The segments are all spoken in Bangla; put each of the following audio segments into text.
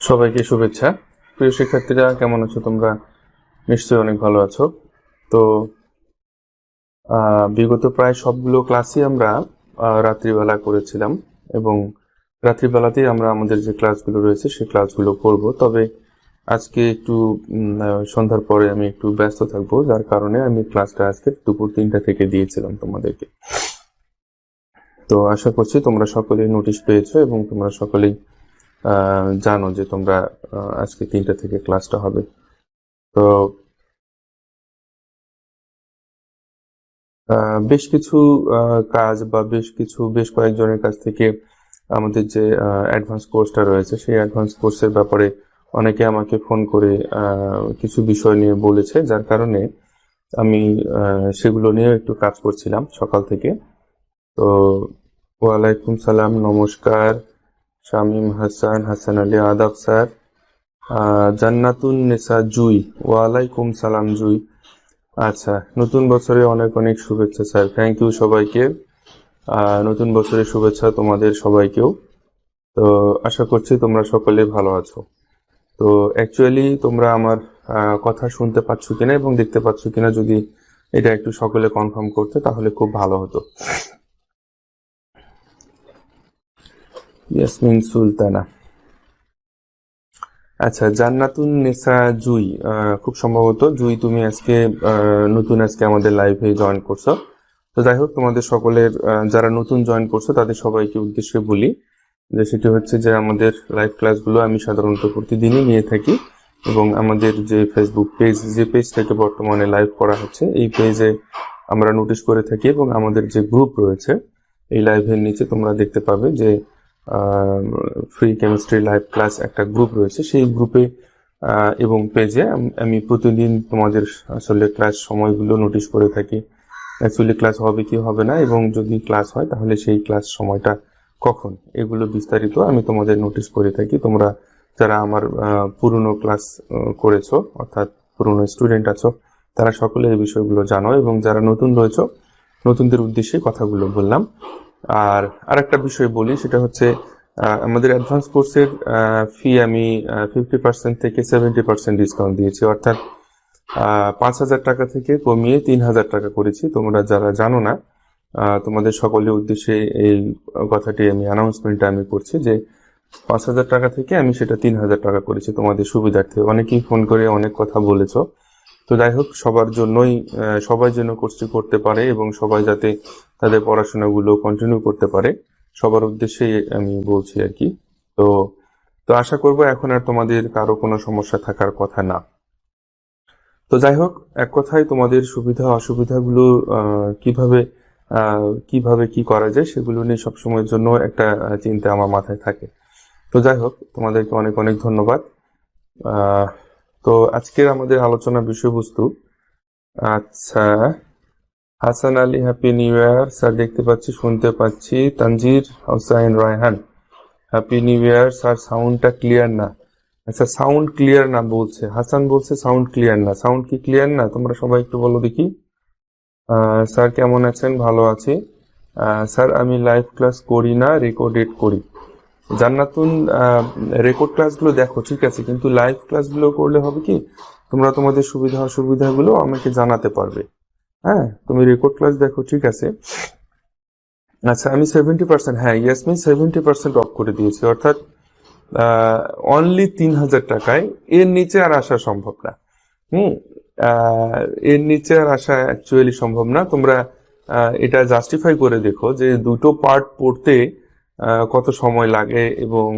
সবাইকে শুভেচ্ছা। প্রিয় শিক্ষার্থীরা, কেমন আছো তোমরা? নিশ্চয়ই অনেক ভালো আছো। তো বিগত প্রায় সবগুলো ক্লাসই আমরা রাত্রিবেলা করেছিলাম এবং রাত্রিবেলাতেই আমরা আমাদের যে ক্লাসগুলো রয়েছে, সেই ক্লাসগুলো করব। তবে আজকে একটু সন্ধ্যার পরে আমি একটু ব্যস্ত থাকব, যার কারণে আমি ক্লাসটা আজকে দুপুর তিনটা থেকে দিয়েছিলাম তোমাদেরকে। তো আশা করছি তোমরা সকলেই নোটিশ পেয়েছ এবং তোমরা সকলেই জানো যে তোমরা আজকে তিনটা থেকে ক্লাসটা হবে। তো বেশ কিছু কাজ বা বেশ কিছু, বেশ কয়েকজনের কাছ থেকে আমাদের যে অ্যাডভান্স কোর্সটা রয়েছে, সেই অ্যাডভান্স কোর্সের ব্যাপারে অনেকে আমাকে ফোন করে কিছু বিষয় নিয়ে বলেছে। যার কারণে আমি সেগুলো নিয়ে একটু কাজ করছিলাম সকাল থেকে। তো, ওয়ালাইকুম সালাম, নমস্কার। শামীম হাসান হাসান আলী আদাব স্যার। জান্নাতুন নেসা জুই, ওয়ালাইকুম সালাম জুই। আচ্ছা নতুন বছরে অনেক অনেক শুভেচ্ছা স্যার। থ্যাংক ইউ সবাইকে। নতুন বছরের শুভেচ্ছা তোমাদের সবাইকেও। তো, আশা করছি তোমরা সকলে ভালো আছো। তো অ্যাকচুয়ালি তোমরা আমার কথা শুনতে পাচ্ছ কিনা এবং দেখতে পাচ্ছ কিনা যদি এটা একটু সকলে কনফার্ম করতে, তাহলে খুব ভালো হতো। ইয়াসমিন সুলতানা। আচ্ছা জান্নাতুন নেসা জুই খুব সম্ভবত জুই তুমি আজকে নতুন আজকে আমাদের লাইভে জয়েন করছ। তো যাই হোক, তোমাদের সকলের যারা নতুন জয়েন করছ, তাদের সবাইকে উদ্দেশ্যে বলি যে সেটি হচ্ছে যে আমাদের লাইভ ক্লাসগুলো আমি সাধারণত প্রতিদিনই নিয়ে থাকি এবং আমাদের যে ফেসবুক পেজ যে পেজ থেকে বর্তমানে লাইভ করা হচ্ছে, এই পেজে আমরা নোটিশ করে থাকি এবং আমাদের যে গ্রুপ রয়েছে, এই লাইভের নিচে তোমরা দেখতে পাবে যে ফ্রি কেমিস্ট্রি লাইভ ক্লাস একটা গ্রুপ রয়েছে। সেই গ্রুপে এবং পেজে আমি প্রতিদিন তোমাদের আসলে ক্লাস সময়গুলো নোটিশ করে থাকি। অ্যাকচুয়ালি ক্লাস হবে কি হবে না এবং যদি ক্লাস হয় তাহলে সেই ক্লাস সময়টা কখন? এগুলো বিস্তারিত আমি তোমাদের নোটিশ করে থাকি। তোমরা যারা আমার পুরনো ক্লাস করেছ, অর্থাৎ পুরনো স্টুডেন্ট আছো, তারা সকলে এই বিষয়গুলো জানো এবং যারা নতুন রয়েছো, নতুনদের উদ্দেশ্যে কথাগুলো বললাম। আর আরেকটা বিষয় বলি, সেটা হচ্ছে আমাদের অ্যাডভান্স কোর্সের ফি আমি ফিফটি পার্সেন্ট থেকে সেভেন্টি পার্সেন্ট ডিসকাউন্ট দিয়েছি। অর্থাৎ পাঁচ হাজার টাকা থেকে কমিয়ে তিন হাজার টাকা করেছি। তোমরা যারা জানো না তোমাদের সকলের উদ্দেশ্যে এই কথাটি আমি অ্যানাউন্সমেন্টটা আমি করছি যে, পাঁচ হাজার টাকা থেকে আমি সেটা তিন হাজার টাকা করেছি তোমাদের সুবিধার্থে। অনেকেই ফোন করে, অনেক কথা বলেছ। তো যাই হোক, সবার জন্যই সবাই যেন কোর্সটি করতে পারে এবং সবাই যাতে তাদের পড়াশোনাগুলো কন্টিনিউ করতে পারে, সবার উদ্দেশ্যে আমি বলছি আর কি। তো তো আশা করব এখন আর তোমাদের কারও কোনো সমস্যা থাকার কথা না। তো যাই হোক, এক কথায় তোমাদের সুবিধা অসুবিধাগুলো কীভাবে কীভাবে কি করা যায় সেগুলো নিয়ে সবসময়ের জন্য একটা চিন্তা আমার মাথায় থাকে। তো যাই হোক, তোমাদেরকে অনেক অনেক ধন্যবাদ। তো আজকের আমাদের আলোচনা বিষয়বস্তু আচ্ছা Hasan Ali happy new year sir দেখতে পাচ্ছি, শুনতে পাচ্ছি, Tanzir, Hossain, Raihan. Happy new year sir সাউন্ডটা ক্লিয়ার না। আচ্ছা সাউন্ড ক্লিয়ার না বলছে। হাসান বলছে সাউন্ড ক্লিয়ার না। সাউন্ড কি ক্লিয়ার না? তোমরা সবাই একটু বলো দেখি। স্যার কেমন আছেন? ভালো আছি। স্যার, আমি লাইভ ক্লাস করি না রেকর্ডেড করি। জান্নাতুন রেকর্ড ক্লাসগুলো দেখো, ঠিক আছে, কিন্তু লাইভ ক্লাসগুলো করলে হবে কি, তোমরা তোমাদের সুবিধা অসুবিধাগুলো আমাকে জানাতে পারবে। হ্যাঁ তুমি রেকর্ড ক্লাস দেখো, ঠিক আছে। আচ্ছা আমি সেভেন্টি পার্সেন্ট হ্যাঁ ইয়াসমিন সেভেন্টি পার্সেন্ট অফ করে দিয়েছি, অর্থাৎ অনলি তিন হাজার টাকায়। এর নিচে আর আসা সম্ভব না। হুম এর নিচে আর আসা অ্যাকচুয়ালি সম্ভব না। তোমরা এটা জাস্টিফাই করে দেখো যে দুটো পার্ট পড়তে কত সময় লাগে এবং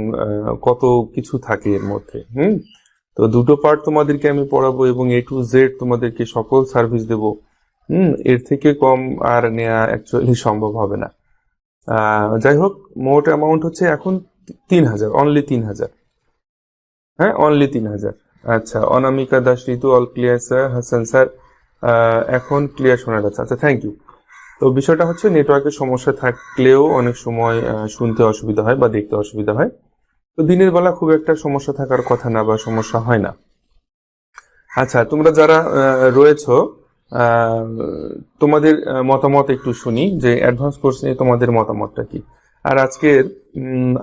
কত কিছু থাকে এর মধ্যে, হুম? তো দুটো পার্ট তোমাদেরকে আমি পড়াবো এবং এ টু জেড তোমাদেরকে সকল সার্ভিস দেব, হুম? এর থেকে কম আর নেওয়া অ্যাকচুয়ালি সম্ভব হবে না। যাই হোক, মোট অ্যামাউন্ট হচ্ছে এখন তিন হাজার অনলি তিন হাজার। হ্যাঁ অনলি তিন হাজার। আচ্ছা Anamika Das Ritu all clear sir Hasan sir এখন ক্লিয়ার শোনা যাচ্ছে। আচ্ছা থ্যাংক ইউ তো বিষয়টা হচ্ছে নেটওয়ার্কের সমস্যা থাকলেও অনেক সময় শুনতে অসুবিধা হয় বা দেখতে অসুবিধা হয়। তো দিনের বেলা খুব একটা সমস্যা থাকার কথা না বা সমস্যা হয় না। আচ্ছা তোমরা যারা রয়েছো তোমাদের মতামত একটু শুনি যে অ্যাডভান্স কোর্স নিয়ে তোমাদের মতামতটা কি? আর আজকের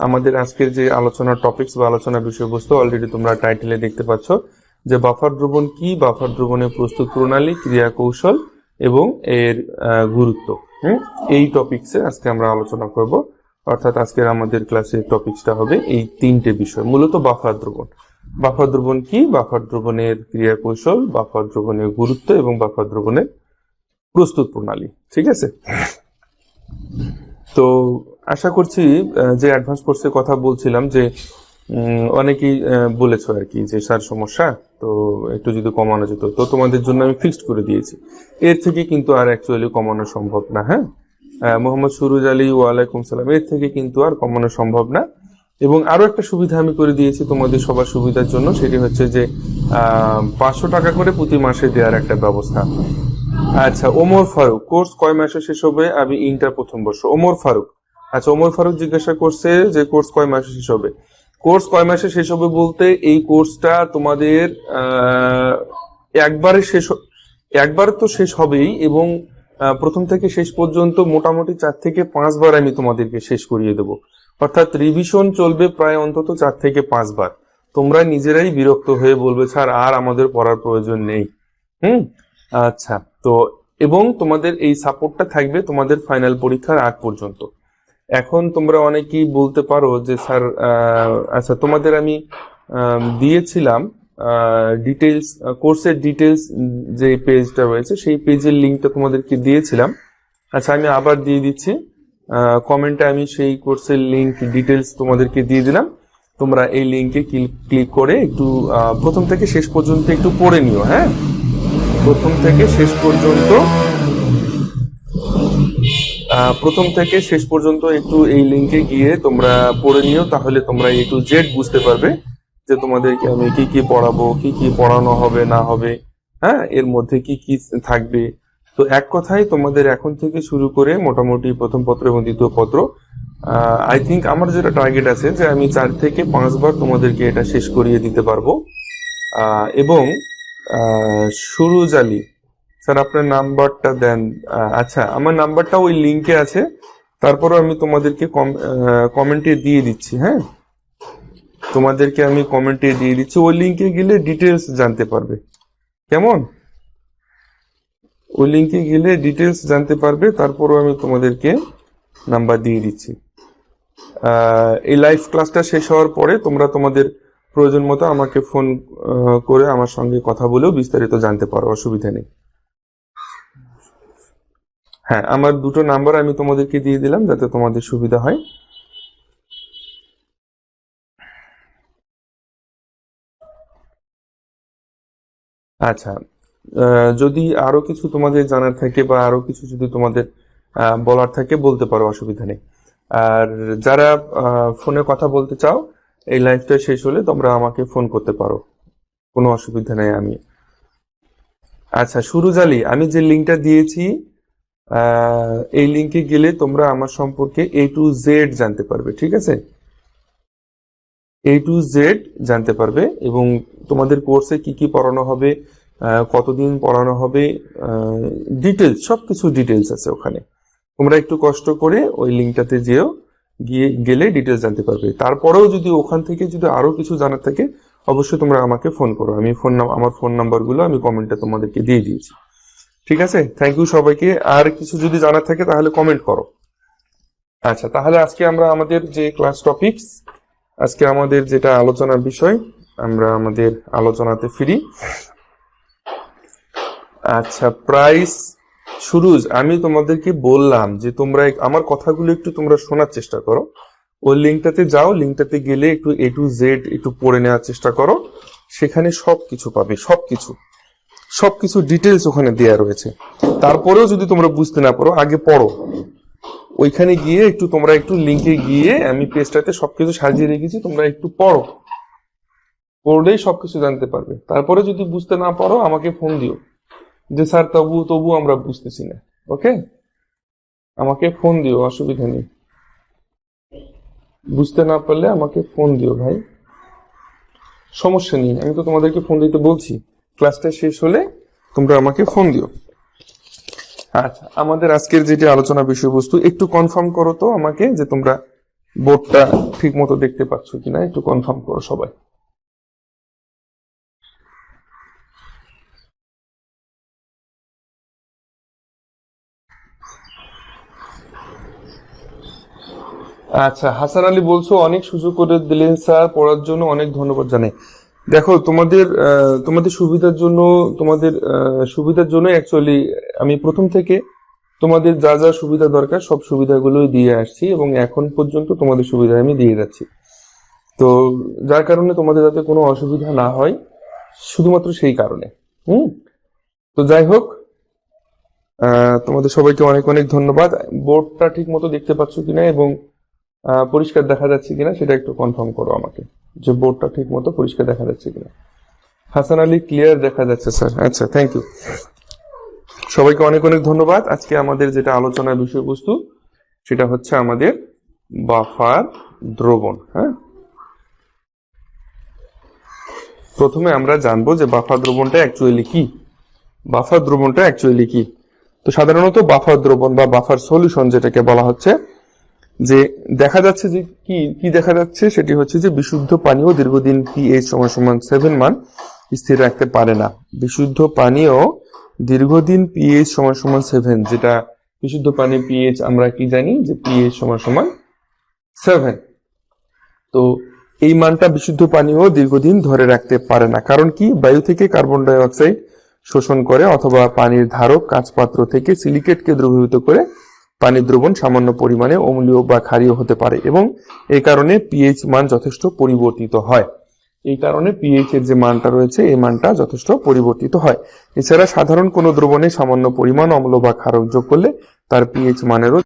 আমাদের আজকের যে আলোচনার টপিকস বা আলোচনার বিষয়বস্তু অলরেডি তোমরা টাইটেলে দেখতে পাচ্ছ যে বাফার দ্রবণ কি? বাফার দ্রবণের প্রস্তুত প্রণালী ক্রিয়া কৌশল এবং এর গুরুত্ব। হুম? এই টপিকসে আজকে আমরা আলোচনা করব। অর্থাৎ আজকের আমাদের ক্লাসের টপিকসটা হবে এই তিনটে বিষয়। মূলত বাফার দ্রবণ। বাফার দ্রবণ কি? বাফার দ্রবণের ক্রিয়া কৌশল বাফার দ্রবণের গুরুত্ব এবং বাফার দ্রবণের প্রস্তুত প্রণালী। ঠিক আছে? তো আশা করছি যে অ্যাডভান্স কোর্সের কথা বলছিলাম যে অনেকেই বলেছ আর কি যে স্যার সমস্যা, তো একটু যদি কমানো যেত। তো তোমাদের জন্য আমি ফিক্সড করে দিয়েছি। এর থেকে কিন্তু আর অ্যাকচুয়ালি কমানো সম্ভব না হ্যাঁ? মোহাম্মদ সুরুজ আলী, ওয়ালাইকুম সালাম। এর থেকে কিন্তু আর কমানো সম্ভব না। এবং আরও একটা সুবিধা আমি করে দিয়েছি তোমাদের সবার সুবিধার জন্য, সেটি হচ্ছে যে পাঁচশো টাকা করে প্রতি মাসে দেওয়ার একটা ব্যবস্থা। আচ্ছা ওমর ফারুক, কোর্স কয় মাসে শেষ হবে? আমি ইন্টার প্রথম বর্ষ। ওমর ফারুক। আচ্ছা ওমর ফারুক জিজ্ঞাসা করছে যে কোর্স কয় মাসে শেষ হবে? কোর্স কয় মাসে শেষ হবে বলতে এই কোর্সটা তোমাদের একবারে শেষ একবার তো শেষ হবেই এবং প্রথম থেকে শেষ পর্যন্ত মোটামুটি চার থেকে পাঁচবার আমি তোমাদেরকে শেষ করিয়ে দেবো। অর্থাৎ রিভিশন চলবে প্রায় অন্তত চার থেকে পাঁচবার। তোমরা নিজেরাই বিরক্ত হয়ে বলবে, স্যার, আর আমাদের পড়ার প্রয়োজন নেই। হুম? আচ্ছা তো এবং তোমাদের এই সাপোর্টটা থাকবে তোমাদের ফাইনাল পরীক্ষার আগ পর্যন্ত। এখন তোমরা অনেকেই বলতে পারো যে, স্যার আচ্ছা তোমাদের আমি দিয়েছিলাম ডিটেলস কোর্সের ডিটেলস যে পেজটা রয়েছে, সেই পেজের লিঙ্কটা তোমাদেরকে দিয়েছিলাম। আচ্ছা আমি আবার দিয়ে দিচ্ছি। কমেন্টে আমি সেই কোর্সের লিঙ্ক ডিটেলস তোমাদেরকে দিয়ে দিলাম। তোমরা এই লিঙ্কে ক্লিক করে একটু প্রথম থেকে শেষ পর্যন্ত একটু পড়ে নিও হ্যাঁ? প্রথম থেকে শেষ পর্যন্ত প্রথম থেকে শেষ পর্যন্ত একটু এই লিঙ্কে গিয়ে তোমরা পড়ে নিও তাহলে তোমরা একটু জেড বুঝতে পারবে যে তোমাদেরকে আমি কি কি পড়াবো কি কি পড়ানো হবে না হবে হ্যাঁ? এর মধ্যে কি কি থাকবে? তো এক কথায় তোমাদের এখন থেকে শুরু করে মোটামুটি প্রথম পত্র এবং দ্বিতীয় পত্র আই থিঙ্ক আমার যেটা টার্গেট আছে যে আমি চার থেকে পাঁচবার তোমাদেরকে এটা শেষ করিয়ে দিতে পারব। এবং আহ, সুরুজ আলী স্যার, আপনার নাম্বারটা দেন। আচ্ছা আমার নাম্বারটা ওই লিঙ্কে আছে। তারপরে আমি তোমাদেরকে কমেন্টে দিয়ে দিচ্ছি হ্যাঁ? তোমাদেরকে আমি কমেন্টে দিয়ে দিচ্ছি। ওই লিঙ্কে গেলে ডিটেলস জানতে পারবে। কেমন? ওই লিঙ্কে গেলে ডিটেলস জানতে পারবে, তারপরও আমি তোমাদেরকে নাম্বার দিয়ে দিচ্ছি। এই লাইভ ক্লাসটা শেষ হওয়ার পরে তোমরা তোমাদের প্রয়োজন মতো আমাকে ফোন করে আমার সঙ্গে কথা বলেও বিস্তারিত জানতে পারো, অসুবিধা নেই। হ্যাঁ আমার দুটো নাম্বার আমি তোমাদেরকে দিয়ে দিলাম যাতে তোমাদের সুবিধা হয়। আচ্ছা যদি আরও কিছু তোমাদের জানার থাকে বা আরও কিছু যদি তোমাদের বলার থাকে বলতে পারো, অসুবিধা নেই। আর যারা ফোনে কথা বলতে চাও, এই লাইফটা শেষ হলে তোমরা আমাকে ফোন করতে পারো। কোনো অসুবিধা নেই আমি। আচ্ছা সুরুজ আলী আমি যে লিঙ্কটা দিয়েছি এই লিঙ্কে গেলে তোমরা আমার সম্পর্কে এ টু জেড জানতে পারবে, ঠিক আছে? এ টু জেড জানতে পারবে এবং তোমাদের কোর্সে কি কি পড়ানো হবে কতদিন পড়ানো হবে ডিটেলস সবকিছু ডিটেলস আছে ওখানে। তোমরা একটু কষ্ট করে ওই লিঙ্কটাতে যেও, গিয়ে গেলে ডিটেলস জানতে পারবে। তারপরেও যদি ওখান থেকে যদি আরও কিছু জানার থাকে, অবশ্যই তোমরা আমাকে ফোন করো। আমি ফোন আমার ফোন নাম্বারগুলো আমি কমেন্টে তোমাদেরকে দিয়ে দিয়েছি। ঠিক আছে? থ্যাংক ইউ সবাইকে। আর কিছু যদি জানার থাকে, তাহলে কমেন্ট করো। আচ্ছা তাহলে আজকে আমরা আমাদের যে ক্লাস টপিকস আজকে আমাদের যেটা আলোচনার বিষয়, আমরা আমাদের আলোচনাতে ফিরি। আচ্ছা প্রাইস সুরুজ আমি তোমাদেরকে বললাম যে তোমরা আমার কথাগুলো একটু তোমরা শোনার চেষ্টা করো। ওই লিঙ্কটাতে যাও লিঙ্কটাতে গেলে একটু এ টু জেড একটু পড়ে নেওয়ার চেষ্টা করো। সেখানে সবকিছু পাবে, সবকিছু। সবকিছু ডিটেলস ওখানে দেয়া রয়েছে। তারপরেও যদি তোমরা বুঝতে না পারো, আগে পড়ো। ওইখানে গিয়ে একটু তোমরা একটু লিঙ্কে গিয়ে আমি পেজটাতে সবকিছু সাজিয়ে রেখেছি, তোমরা একটু পড়ো। পড়লেই সবকিছু জানতে পারবে। তারপরে যদি বুঝতে না পারো, আমাকে ফোন দিও। যে, স্যার, তবু তবু আমরা বুঝতেছি না। ওকে আমাকে ফোন দিও, অসুবিধা নেই। বুঝতে না পারলে আমাকে ফোন দিও ভাই। সমস্যা নেই। আমি তো তোমাদেরকে ফোন দিতে বলছি। ক্লাসটা শেষ হলে তোমরা আমাকে ফোন দিও। আচ্ছা আমাদের আজকের যেটি আলোচনা বিষয়বস্তু, একটু কনফার্ম করো তো আমাকে যে তোমরা বোর্ডটা ঠিক মতো দেখতে পাচ্ছ কিনা, একটু কনফার্ম করো সবাই। আচ্ছা হাসান আলী বলছো, অনেক সুযোগ করে দিলেন স্যার, পড়ার জন্য অনেক ধন্যবাদ জানাই। দেখো, তোমাদের তোমাদের সুবিধার জন্য, তোমাদের সুবিধার জন্য অ্যাকচুয়ালি আমি প্রথম থেকে তোমাদের যা যা সুবিধা দরকার সব সুবিধাগুলোই দিয়ে আসছি এবং এখন পর্যন্ত তোমাদের সুবিধা আমি দিয়ে যাচ্ছি। তো যার কারণে তোমাদের যাতে কোনো অসুবিধা না হয়, শুধুমাত্র সেই কারণে। হুম? তো যাই হোক তোমাদের সবাইকে অনেক অনেক ধন্যবাদ। বোর্ডটা ঠিক মতো দেখতে পাচ্ছ কিনা এবং পরিষ্কার দেখা যাচ্ছে কিনা সেটা একটু কনফার্ম করো আমাকে। যে বোর্ডটা ঠিক মতো পরিষ্কার দেখা যাচ্ছে কিনা। হাসান আলী ক্লিয়ার দেখা যাচ্ছে স্যার আচ্ছা থ্যাংক ইউ সবাইকে অনেক অনেক ধন্যবাদ। আজকে আমাদের যেটা আলোচনার বিষয়বস্তু, সেটা হচ্ছে আমাদের বাফার দ্রবণ হ্যাঁ? প্রথমে আমরা জানব যে বাফার দ্রবণটা অ্যাকচুয়ালি কি। বাফার দ্রবণটা অ্যাকচুয়ালি কি। তো সাধারণত বাফার দ্রবণ বা বাফার সলিউশন যেটাকে বলা হচ্ছে যে দেখা যাচ্ছে যে কি কি দেখা যাচ্ছে? সেটি হচ্ছে যে বিশুদ্ধ পানীয় দীর্ঘদিন পিএইচ সমান সমান সেভেন মান স্থির রাখতে পারে না। বিশুদ্ধ পানীয় দীর্ঘদিন পিএইচ সমান সমান সেভেন যেটা বিশুদ্ধ পানির পিএইচ আমরা কি জানি? যে পিএইচ সমান সমান সেভেন তো এই মানটা বিশুদ্ধ পানীয় দীর্ঘদিন ধরে রাখতে পারে না। কারণ কি? বায়ু থেকে কার্বন ডাই অক্সাইড শোষণ করে অথবা পানির ধারক কাঁচপাত্র থেকে সিলিকেটকে দ্রবীভূত করে পানির দ্রবণ সামান্য পরিমাণে অম্লীয় বা ক্ষারীয় হতে পারে এবং এই কারণে পিএইচ মান যথেষ্ট পরিবর্তিত হয়। এই কারণে পিএইচ এর যে মানটা রয়েছে, এই মানটা যথেষ্ট পরিবর্তিত হয়। এছাড়া সাধারণ কোনো দ্রবণে সামান্য পরিমাণ অম্ল বা ক্ষারক যোগ করলে তার পিএইচ মানেরও